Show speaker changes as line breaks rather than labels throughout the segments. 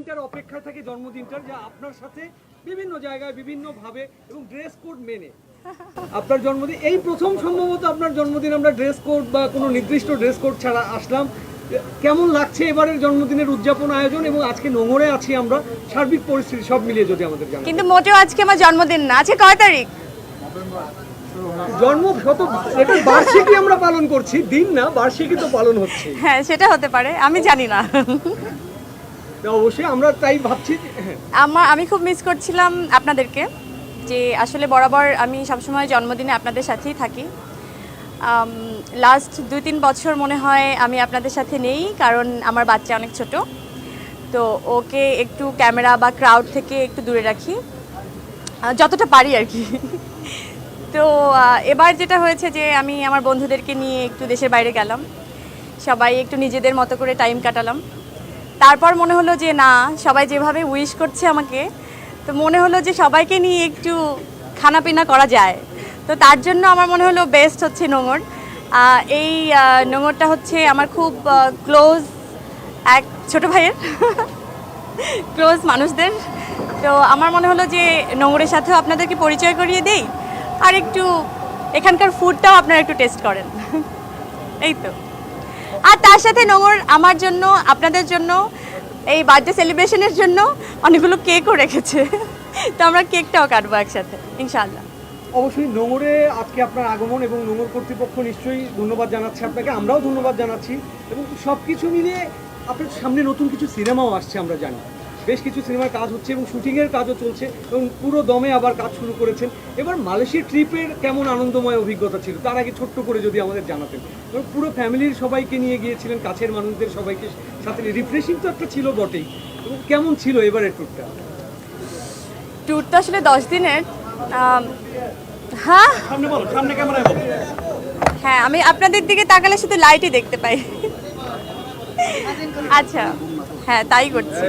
দিনটার অপেক্ষায় থাকে জন্মদিনটার যা আপনার সাথে বিভিন্ন জায়গায় বিভিন্ন ভাবে এবং ড্রেস কোড মেনে। আপনার জন্মদিন এই প্রথম সম্ভবত আপনার জন্মদিন আমরা ড্রেস কোড বা কোনো নির্দিষ্ট ড্রেস কোড ছাড়া আসলাম। কেমন লাগছে এবারের জন্মদিনের উদযাপন আয়োজন এবং আজকে নোংরে আছি আমরা? সার্বিক পরিস্থিতি সব মিলিয়ে যদি আমাদের
কিন্তু মোটেও আজকে আমার জন্মদিন না আজকে কয় তারিখ?
জন্ম শত এটা বার্ষিকী আমরা পালন করছি দিন না বার্ষিকী তো পালন হচ্ছে।
হ্যাঁ সেটা হতে পারে আমি জানি না।
অবশ্যই তাই ভাবছি হ্যাঁ।
আমার, আমি খুব মিস করছিলাম আপনাদেরকে যে আসলে বরাবর আমি সবসময় জন্মদিনে আপনাদের সাথেই থাকি। লাস্ট দুই তিন বছর মনে হয় আমি আপনাদের সাথে নেই, কারণ আমার বাচ্চা অনেক ছোট। তো ওকে একটু ক্যামেরা বা ক্রাউড থেকে একটু দূরে রাখি। যতটা পারি আর কি। তো এবার যেটা হয়েছে যে আমি আমার বন্ধুদেরকে নিয়ে একটু দেশের বাইরে গেলাম। সবাই একটু নিজেদের মতো করে টাইম কাটালাম। তারপর মনে হলো যে না সবাই যেভাবে উইশ করছে আমাকে তো মনে হলো যে সবাইকে নিয়ে একটু খানাপিনা করা যায়। তো তার জন্য আমার মনে হলো বেস্ট হচ্ছে নোঙর। এই আহ, নোঙরটা হচ্ছে আমার খুব ক্লোজ এক ছোট ভাইয়ের ক্লোজ মানুষদের। তো আমার মনে হলো যে নোংরের সাথেও আপনাদেরকে পরিচয় করিয়ে দেই। আর একটু এখানকার ফুডটাও আপনারা একটু টেস্ট করেন। এই তো। আর তার সাথে নোংর আমার জন্য, আপনাদের জন্য, এই বার্থডে সেলিব্রেশনের জন্য অনেকগুলো কেকও রেখেছে। তো আমরা কেকটাও কাটবো একসাথে ইনশাল্লাহ
অবশ্যই নোংরে আজকে আপনার আগমন এবং নোংর কর্তৃপক্ষ নিশ্চয়ই ধন্যবাদ জানাচ্ছে আপনাকে, আমরাও ধন্যবাদ জানাচ্ছি এবং সব কিছু মিলিয়ে আপনার সামনে নতুন কিছু সিনেমাও আসছে, আমরা জানি। বেশ কিছু সিনেমার কাজ হচ্ছে এবং শুটিংয়ের কাজও চলছে এবং পুরো দমে আবার কাজ শুরু করেছেন। এবার মালয়েশিয়া ট্রিপের কেমন আনন্দময় অভিজ্ঞতা ছিল তার আগে ছোট্ট করে যদি আমাদের জানাতেন। এবং পুরো ফ্যামিলির সবাইকে নিয়ে গিয়েছিলেন কাছের মানুষদের সবাইকে সাথে রিফ্রেশিং তো একটা ছিল বটেই। এবং কেমন ছিল এবারের ট্যুরটা?
ট্যুরটা আসলে দশ দিনের। হ্যাঁ?
সামনে বলো সামনে ক্যামেরায় বলো।
হ্যাঁ আমি আপনাদের দিকে তাকালে শুধু লাইটই দেখতে পাই। আচ্ছা হ্যাঁ তাই করছি।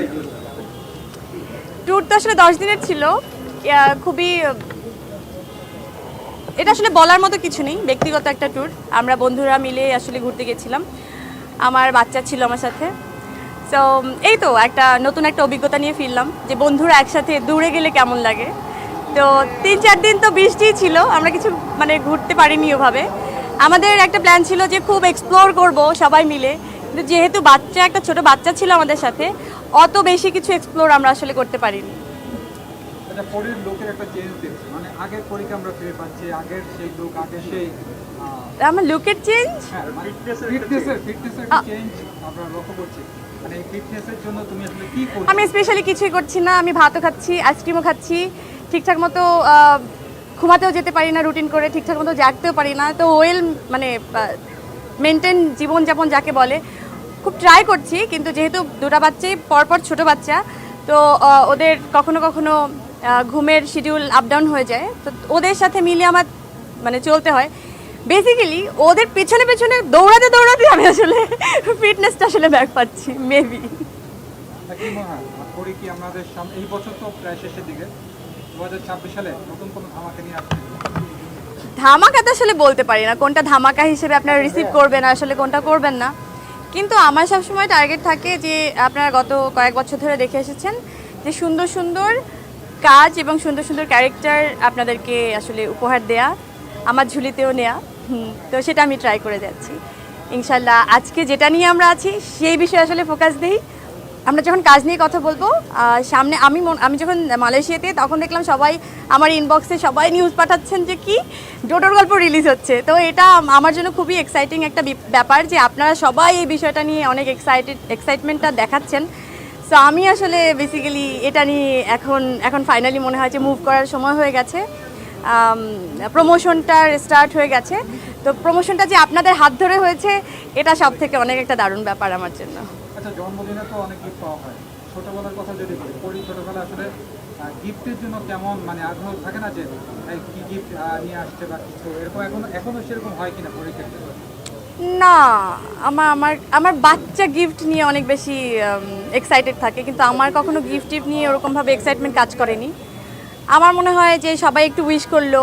ট্যুর তো আসলে দশ দিনের ছিল। খুবই, এটা আসলে বলার মতো কিছু নেই, ব্যক্তিগত একটা ট্যুর আমরা বন্ধুরা মিলে আসলে ঘুরতে গেছিলাম। আমার বাচ্চা ছিল আমার সাথে। তো এই তো, একটা নতুন একটা অভিজ্ঞতা নিয়ে ফিরলাম যে বন্ধুরা একসাথে দূরে গেলে কেমন লাগে। তো, তিন চার দিন তো বৃষ্টিই ছিল, আমরা কিছু মানে ঘুরতে পারিনি ওভাবে। আমাদের একটা প্ল্যান ছিল যে খুব এক্সপ্লোর করব সবাই মিলে। কিন্তু যেহেতু বাচ্চা, একটা ছোট বাচ্চা ছিল আমাদের সাথে অত বেশি কিছু এক্সপ্লোর আমরা আসলে করতে পারিনি।
পরের লোকের একটা চেঞ্জ দেখছি মানে আগের পরীক্ষা আমরা ফিরে পাচ্ছি আগের সেই লোক আগের সেই
আমার লুকের চেঞ্জ
হ্যাঁ, মানে ফিটনেসের ফিটনেসের চেঞ্জ আমরা লক্ষ্য করছি। মানে এই ফিটনেসের জন্য তুমি আসলে কি করছ?
আমি স্পেশালি কিছুই করছি না। আমি ভাতও খাচ্ছি আইসক্রিমও খাচ্ছি। ঠিকঠাক মতো ঘুমাতেও যেতে পারি না রুটিন করে ঠিকঠাক মতো জাগতেও পারি না। তো ওয়েল মানে মেনটেন জীবনযাপন যাকে বলে খুব ট্রাই করছি কিন্তু যেহেতু দুটা বাচ্চাই পরপর ছোট বাচ্চা তো ওদের কখনো কখনো ঘুমের শিডিউল আপ ডাউন হয়ে যায়। তো ওদের সাথে মিলিয়ে আমার মানে চলতে হয়। বেসিক্যালি ওদের পেছনে পেছনে দৌড়াতে দৌড়াতে আমি আসলে ফিটনেসটা আসলে ব্যাক পাচ্ছি মেবি
তা কি হয় পরে কি আমাদের এই বছর তো প্রায় শেষের দিকে। দু হাজার ছাব্বিশ সালে নতুন কোনো ধামাকে নিয়ে আসছে
ধামাকা তো আসলে বলতে পারি না কোনটা ধামাকা হিসেবে আপনারা রিসিভ করবেন আসলে কোনটা করবেন না। কিন্তু আমার সবসময় টার্গেট থাকে যে আপনারা গত কয়েক বছর ধরে দেখে এসেছেন যে সুন্দর সুন্দর কাজ এবং সুন্দর সুন্দর ক্যারেক্টার আপনাদেরকে আসলে উপহার দেয়া, আমার ঝুলিতেও নেয়া। তো সেটা আমি ট্রাই করে যাচ্ছি। ইনশাল্লাহ আজকে যেটা নিয়ে আমরা আছি, সেই বিষয়ে আসলে ফোকাস দিই। আমরা যখন কাজ নিয়ে কথা বলব সামনে আমি আমি যখন মালয়েশিয়াতে, তখন দেখলাম সবাই আমার ইনবক্সে সবাই নিউজ পাঠাচ্ছেন যে কি ডোডোর গল্প রিলিজ হচ্ছে। তো এটা আমার জন্য খুবই এক্সাইটিং একটা ব্যাপার যে আপনারা সবাই এই বিষয়টা নিয়ে অনেক এক্সাইটেড এক্সাইটমেন্টটা দেখাচ্ছেন। সো আমি আসলে বেসিক্যালি এটা নিয়ে এখন এখন ফাইনালি মনে হয় যে মুভ করার সময় হয়ে গেছে। প্রমোশনটা স্টার্ট হয়ে গেছে। তো প্রমোশনটা যে আপনাদের হাত ধরে হয়েছে, এটা সব থেকে অনেক একটা দারুণ ব্যাপার আমার জন্য।
আচ্ছা জন্মদিনে তো অনেক গিফট পাওয়া হয়। ছোটবেলার কথা যদি বলি, পরি ছোটবেলা আসলে গিফটের জন্য কেমন মানে আগ্রহ থাকে না যে কি গিফট নিয়ে আসছে বা কিছু। এরকম এখনও এখনও সেরকম হয় কিনা পরীক্ষার ক্ষেত্রে?
না আমার আমার আমার বাচ্চা গিফট নিয়ে অনেক বেশি এক্সাইটেড থাকে, কিন্তু আমার কখনো গিফট টিফট নিয়ে ওরকমভাবে এক্সাইটমেন্ট কাজ করেনি। আমার মনে হয় যে সবাই একটু উইশ করল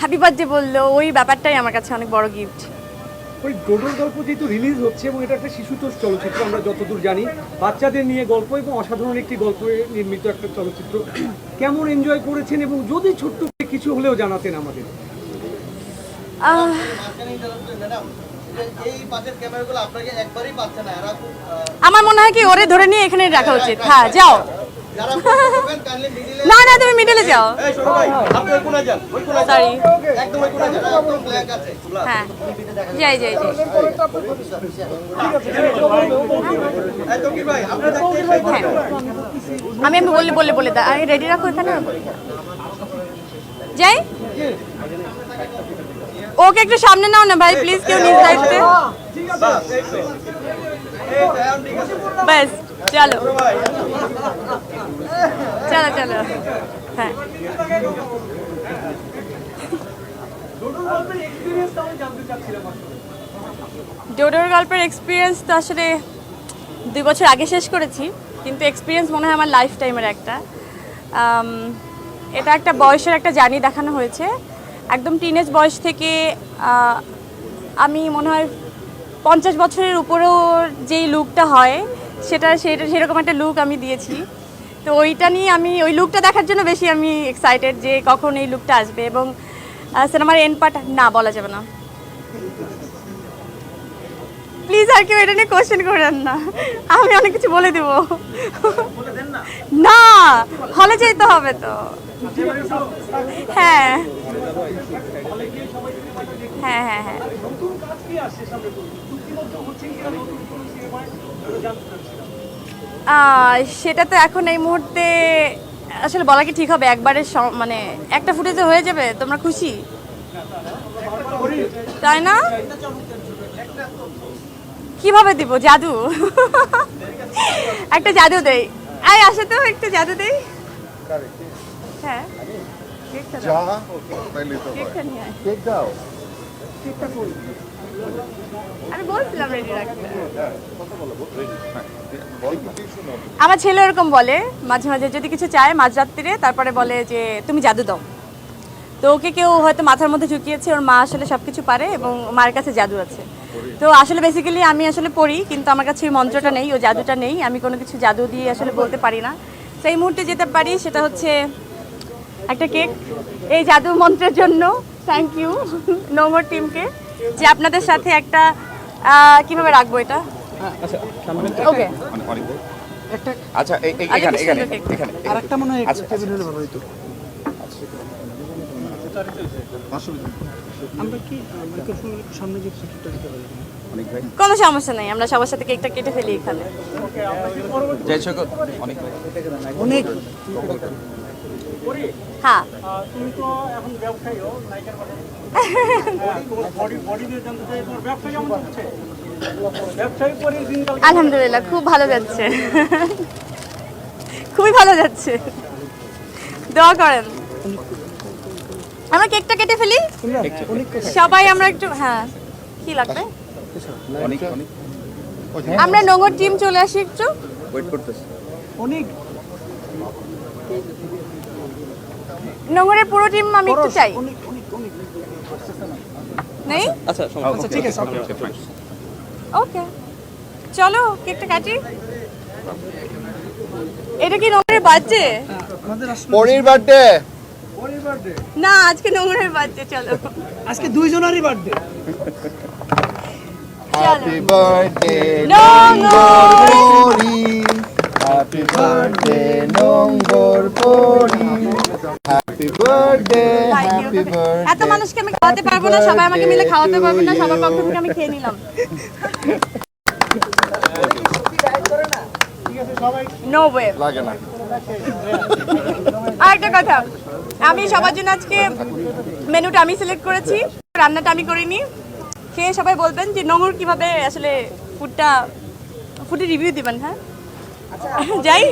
হ্যাপি বার্থডে বলল, ওই ব্যাপারটাই আমার কাছে অনেক বড় গিফট
ওই ডোডোর গল্প যেহেতু রিলিজ হচ্ছে এবং এটা একটা শিশুতোষ চলচ্চিত্র, আমরা যতদূর জানি, বাচ্চাদের নিয়ে গল্প এবং অসাধারণ একটি গল্পে নির্মিত একটা চলচ্চিত্র। কেমন এনজয় করেছেন এবং যদি ছোট্ট কিছু হলেও জানাতেন আমাদের?
আমার মনে হয় কি, ওরে ধরে নিয়ে এখানে রাখা উচিত। হ্যাঁ যাও। না না তুমি মিডলে যাও। সরি হ্যাঁ যাই যাই যাই।
এই তকির ভাই আপনি দেখতে
হ্যাঁ আমি আমি বললে বললে বলে দাও আমি রেডি রাখো এখানে? যাই। ওকে একটু সামনে নাও না ভাই প্লিজ কেউ নিজ দায়িত্বে ব্যাস চলো। চলো চলো। হ্যাঁ। ডোডোর গল্পের এক্সপিরিয়েন্স তো আসলে দুই বছর আগে শেষ করেছি, কিন্তু এক্সপিরিয়েন্স মনে হয় আমার লাইফ টাইমের একটা এটা একটা বয়সের একটা জার্নি দেখানো হয়েছে। একদম টিনেজ বয়স থেকে আমি মনে হয় পঞ্চাশ বছরের উপরেও যেই লুকটা হয় সেটা সেটা সেরকম একটা লুক আমি দিয়েছি। তো ওইটা নিয়ে আমি ওই লুকটা দেখার জন্য বেশি আমি এক্সাইটেড যে কখন এই লুকটা আসবে এবং সিনেমার এন্ড পার্ট না বলা যাবে না। প্লিজ আর কেউ এটা নিয়ে কোশ্চেন করেন না। আমি অনেক কিছু বলে দেব। না হলে যেতে হবে তো। হ্যাঁ। হ্যাঁ হ্যাঁ হ্যাঁ। সেটা তো এখন এই মুহূর্তে আসলে বলা কি ঠিক হবে? একবারে মানে একটা ফুটেজে হয়ে যাবে? তোমরা খুশি? তাই না? কীভাবে দিব? জাদু? একটা জাদু দেই। আয় আসে তো একটু জাদু দেই। হ্যাঁ। কেকটা দাও, কেকটা নিয়ে আয়।
কেক দাও।
আমার ছেলে এরকম বলে, মাঝে মাঝে যদি কিছু চায় মাঝরাত্রিরে, তারপরে বলে যে, তুমি জাদু দাও। তো ওকে কেউ হয়তো মাথার মধ্যে ঝুঁকিয়েছে ওর মা আসলে সব কিছু পারে এবং মার কাছে জাদু আছে। তো আসলে বেসিক্যালি আমি আসলে পড়ি, কিন্তু আমার কাছে মন্ত্রটা নেই ও জাদুটা নেই। আমি কোনো কিছু জাদু দিয়ে আসলে বলতে পারি না। তো এই মুহূর্তে যেতে পারি সেটা হচ্ছে একটা কেক। এই জাদু মন্ত্রের জন্য থ্যাংক ইউ নোংর টিমকে যে আপনাদের সাথে একটা কীভাবে রাখব এটা? ওকে
আচ্ছা এই- এই- এখানে এখানে এখানে
আরেকটা মনে হয়
আচ্ছা,
টেবিল হলে ভালো হতো
অসুবিধা নেই।
আমরা কি মাইক্রোফোনের সামনে যে কেকটা দিতে পারি
অনেক ভাই।
কোনো সমস্যা নেই আমরা সবার সাথে কেকটা কেটে ফেলি এখানে।
অনেক
হ্যাঁ।
তুমি তো এখন ব্যবসায়ীও নায়িকার বডি বডি দিয়ে জানতে চাই তোমার ব্যবসা কেমন হচ্ছে ব্যবসায়ী করে দিনকাল
আলহামদুলিল্লাহ খুব ভালো যাচ্ছে। খুবই ভালো যাচ্ছে। দোয়া করেন। আমরা কেকটা কেটে ফেলি? সবাই আমরা একটু হ্যাঁ। কি লাগবে?
অনেক অনেক।
আমরা নোংর টিম চলে আসি একটু।
ওয়েট করতেছি।
অনেক।
নোংরের পুরো টিম আমি একটু চাই নেই
আচ্ছা ঠিক আছে
ওকে চলো কেকটা কাটি এটা কি নোংরের
আসলে
পনির বার্থডে
না আজকে নোংরের বাজছে চলো
আজকে দুইজনেরই বার্থডে
হ্যাপি বার্থডে
নোংর
হ্যাপি বার্থডে নোংর পরি। Happy birthday. হ্যাপি বার্থডে
এত মানুষকে আমি খাওয়াতে পারব না সবাই আমাকে মিলে খাওয়াতে পারবে না সবার পক্ষ থেকে আমি খেয়ে নিলাম। নো ওয়ে
লাগে না।
আরেকটা কথা আমি সবার জন্য আজকে মেনুটা আমি সিলেক্ট করেছি রান্নাটা আমি করিনি। খেয়ে সবাই বলবেন যে নোংর কীভাবে আসলে ফুডটা ফুডের রিভিউ দিবেন হ্যাঁ? যাই।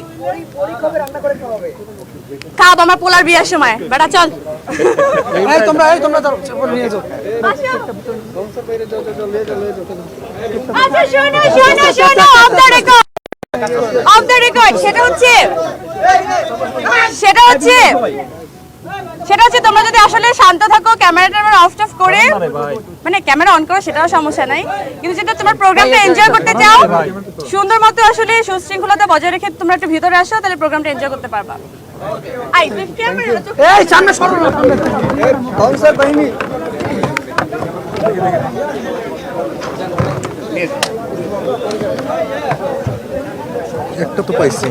খাব আমার পোলার বিয়ের সময়। বেটা চল।
এই তোমরা এই তোমরা নিয়ে যাও।
আচ্ছা শোনো শোনো শোনো off the record off the record সেটা হচ্ছে সেটা হচ্ছে সেটা হচ্ছে তোমরা যদি আসলে শান্ত থাকো ক্যামেরা ট্যামেরা অফ টফ করে মানে ক্যামেরা অন করো সেটাও সমস্যা নাই। কিন্তু যেটা তোমার প্রোগ্রামটা এনজয় করতে চাও সুন্দর মতো আসলে সুশৃঙ্খলতা বজায় রেখে তোমরা একটু ভিতরে আসো তাহলে প্রোগ্রামটা এনজয় করতে পারবা। আই তুই ক্যামেরা
এই সামনে সরো না সামনে।
কাউন্সার বাহিনী।
একটা তো পাইছি।